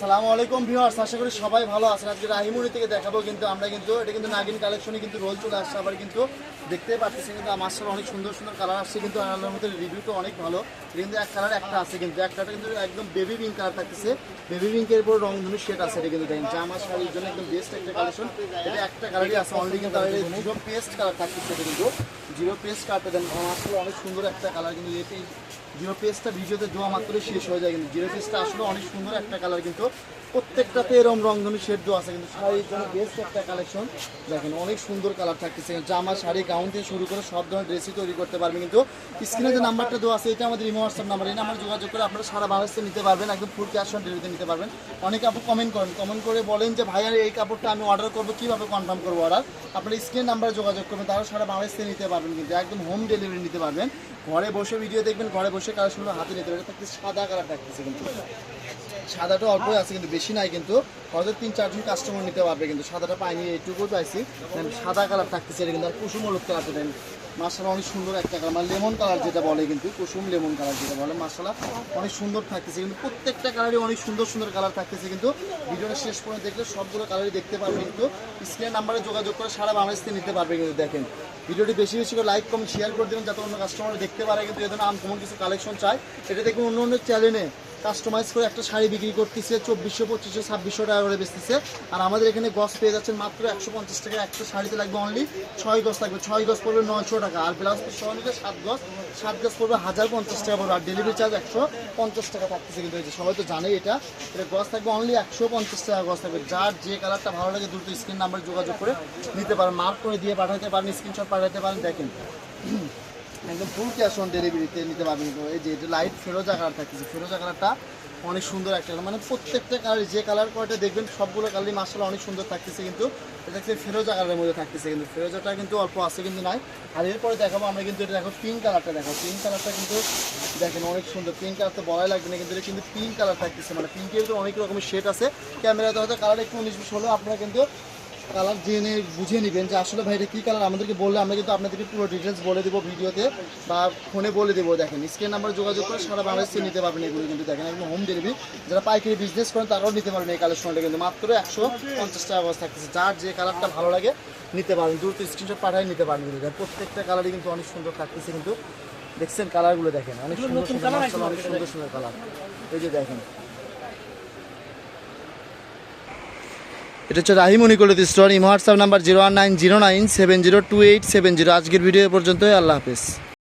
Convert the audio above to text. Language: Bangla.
সালামু আলাইকুম ভিউয়ার্স, আশা করি সবাই ভালো আছেন। আজকে রাহিমুনি থেকে দেখাবো কিন্তু আমরা কিন্তু, এটা কিন্তু নাগিন কালেকশনে কিন্তু রোল চলে আসছে। আবার কিন্তু দেখতে পাচ্ছি কিন্তু আমার সাথে অনেক সুন্দর সুন্দর কালার আসছে। কিন্তু আনার মধ্যে রিভিউটা অনেক ভালো। কিন্তু এক কালার একটা আছে কিন্তু। একটা কিন্তু একদম বেবি পিঙ্ক কালার থাকতেছে। বেবি পিঙ্কের উপর রং ধনু শেড আছে, এটা কিন্তু দেখেন। জামা শাড়ির জন্য একদম বেস্ট একটা কালেকশন এটা একটা কালারই আছে অনলি কিন্তু জিরো পেস্ট কালার থাকতেছে কিন্তু। জিরো পেস্ট কালারটা দেন আসলে অনেক সুন্দর একটা কালার কিন্তু জিরো পেজটা ভিডিওতে দেওয়া মাত্রই শেষ হয়ে যায় কিন্তু জিরো পেজটা আসলে অনেক সুন্দর একটা কালার কিন্তু প্রত্যেকটাতে এরকম রংধনু শেড দেওয়া আছে কিন্তু শাড়ির জন্য বেস্ট একটা কালেকশন দেখেন, অনেক সুন্দর কালার থাকতেছে। জামা, শাড়ি গাউন থেকে শুরু করে সব ধরনের ড্রেসই তৈরি করতে পারবেন কিন্তু স্ক্রিনে যে নাম্বারটা দেওয়া আছে, এটা আমাদের ইমো হোয়াটসঅ্যাপ নাম্বার এই নাম্বার যোগাযোগ করে আপনারা সারা বাংলাদেশে নিতে পারবেন, একদম ফুল ক্যাশ অন ডেলিভারিতে নিতে পারবেন। অনেকে আপু কমেন্ট করেন। কমেন্ট করে বলেন যে ভাইয়ার এই কাপড়টা আমি অর্ডার করব, কীভাবে কনফার্ম করব অর্ডার আপনারা স্ক্রিন নাম্বারে যোগাযোগ করবেন তারা সারা বাংলাদেশ নিতে পারবেন কিন্তু একদম হোম ডেলিভারি নিতে পারবেন। ঘরে বসে ভিডিও দেখবেন, ঘরে বসে কালেকশনগুলো হাতে নিতে পারে থাকতে সাদা কালার থাকতেছে কিন্তু। সাদাটা অল্পই আছে কিন্তু, বেশি নাই কিন্তু। হয়তো তিন, চারজন কাস্টমার নিতে পারবে কিন্তু। সাদাটা পাইনি এইটুকু পাইছি। সাদা কালার থাকতেছে, এটা কিন্তু আর কুসুম হলুদ কালারটা মাসালা অনেক সুন্দর একটা কালার মানে লেমন কালার যেটা বলে কিন্তু, কুসুম লেমন কালার যেটা বলে মাসালা অনেক সুন্দর থাকতেছে কিন্তু, প্রত্যেকটা কালারই অনেক সুন্দর সুন্দর কালার থাকতেছে কিন্তু, ভিডিওটা শেষ পর্যন্ত দেখলে সবগুলো কালারই দেখতে পারবে কিন্তু, স্ক্রিনের নাম্বারে যোগাযোগ করে সারা বাংলাদেশ থেকে নিতে পারবে কিন্তু দেখেন। ভিডিওটি বেশি বেশি করে লাইক কমেন্ট শেয়ার করে দেবেন যাতে অন্য কাস্টমার দেখতে পারে কিন্তু এদের আনকমন কিছু কালেকশন চাই সেটা দেখুন অন্য অন্য চ্যানেলে কাস্টমাইজ করে একটা শাড়ি বিক্রি করতেছে, চব্বিশশো, পঁচিশশো, ছাব্বিশশো টাকা করে বেচতেছে। আর আমাদের এখানে গজ পেয়ে যাচ্ছেন মাত্র একশো পঞ্চাশ টাকা, একটা শাড়িতে লাগবে অনলি ছয় গজ লাগবে। ছয় গজ পড়বে নয়শো টাকা। আর ব্লাউজ সহ নিলে সাত গজ সাত গজ পড়বে হাজার পঞ্চাশ টাকা পড়বে। আর ডেলিভারি চার্জ একশো পঞ্চাশ টাকা থাকতেছে কিন্তু এই যে, সবাই তো জানেই এটা। এটা গজ থাকবে অনলি একশো পঞ্চাশ টাকা গজ থাকবে। যার যে কালারটা ভালো লাগে দ্রুত স্ক্রিন নাম্বার যোগাযোগ করে নিতে পারেন। মার্ক করে দিয়ে পাঠাতে পারেন স্ক্রিনশট পাঠাতে পারেন, দেখেন। একদম ফুল ক্যাশ অন ডেলিভারিতে নিতে পারবেন। এই যে এটা লাইট ফেরোজা কালার থাকতেছে ফেরোজা কালারটা অনেক সুন্দর একটা মানে প্রত্যেকটা কালার যে কালার কয়টা দেখবেন, সবগুলো কালারই মাসালা অনেক সুন্দর থাকতেছে কিন্তু, এটা হচ্ছে ফেরোজা কালারের মধ্যে থাকতেছে কিন্তু। ফেরোজাটা কিন্তু অল্প আছে কিন্তু নাই। আর এরপরে দেখাবো আমরা কিন্তু এটা দেখো পিঙ্ক কালারটা দেখো। পিঙ্ক কালারটা কিন্তু দেখেন অনেক সুন্দর। পিঙ্ক কালার তো বলাই লাগবে না কিন্তু এটা কিন্তু পিঙ্ক কালার থাকতেছে। মানে পিঙ্কের ভিতরে অনেক রকমের শেড আছে। ক্যামেরাতে হয়তো কালার একটু উনিশ বিশ হলেও আপনারা কিন্তু কালার জেনে বুঝে নেবেন যে আসলে ভাই এটা কী কালার? আমাদেরকে বললে আমরা কিন্তু আপনাদেরকে পুরো ডিটেলস বলে দেবো ভিডিওতে বা ফোনে বলে দেবো দেখেন। স্ক্রিন নাম্বার যোগাযোগ করে সারা বাংলাদেশ নিতে পারবেন এগুলো কিন্তু দেখেন একদম হোম ডেলিভারি যারা পাইকারি বিজনেস করেন তারাও নিতে পারবেন এই কালেকশনটা কিন্তু। মাত্র একশো পঞ্চাশ টাকা বস থাকতেছে। যার যে কালারটা ভালো লাগে নিতে পারবেন। দ্রুত স্ক্রিনশট পাঠাই নিতে পারবেন কিন্তু প্রত্যেকটা কালারই কিন্তু অনেক সুন্দর থাকতেছে কিন্তু। দেখছেন কালারগুলো দেখেন। অনেক সুন্দর সুন্দর অনেক সুন্দর সুন্দর কালার এই যে দেখেন। এটা হচ্ছে রাহিমণি কলিত store. Imo WhatsApp number zero one nine zero nine seven zero two eight seven zero. আজকের ভিডিও পর্যন্ত আল্লাহ হাফেজ।